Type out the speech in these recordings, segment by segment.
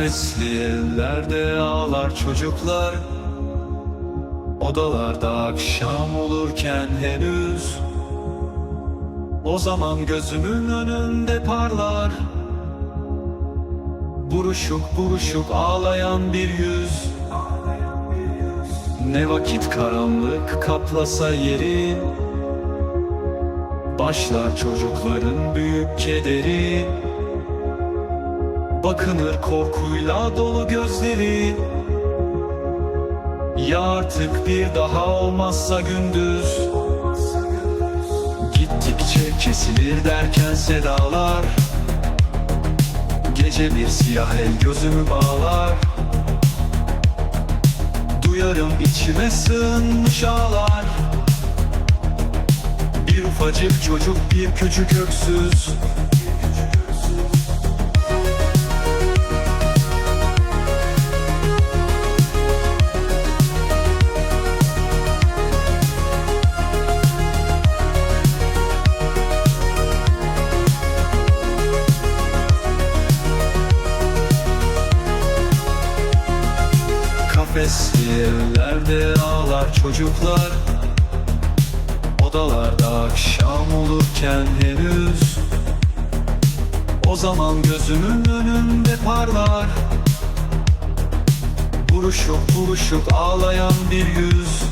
evlerde ağlar çocuklar. Odalarda akşam olurken henüz. O zaman gözümün önünde parlar. Buruşuk buruşuk ağlayan bir yüz. Ne vakit karanlık kaplasa yeri. Başlar çocukların büyük kederi Bakınır korkuyla dolu gözleri. Ya artık bir daha olmazsa gündüz. Gittikçe kesilir derken sedalar. Gece bir siyah el gözümü bağlar. Duyarım içime sığınmış ağlar. Bir ufacık çocuk bir küçük öksüz Kafesli evlerde ağlar çocuklar. Odalarda akşam olurken henüz. O zaman gözümün önünde parlar. Buruşuk buruşuk ağlayan bir yüz.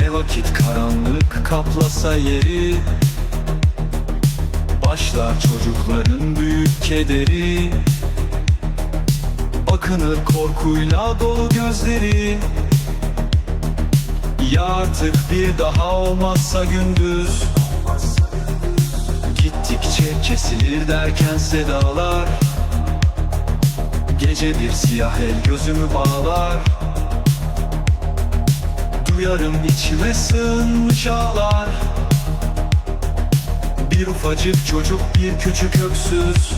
Ne vakit karanlık kaplasa yeri. Başlar çocukların büyük kederi Bakınır korkuyla dolu gözleri. Ya artık bir daha olmazsa gündüz. Gittikçe kesilir derken sedalar. Gece bir siyah el gözümü bağlar. Duyarım içime sığınmış ağlar. Bir ufacık çocuk bir küçük öksüz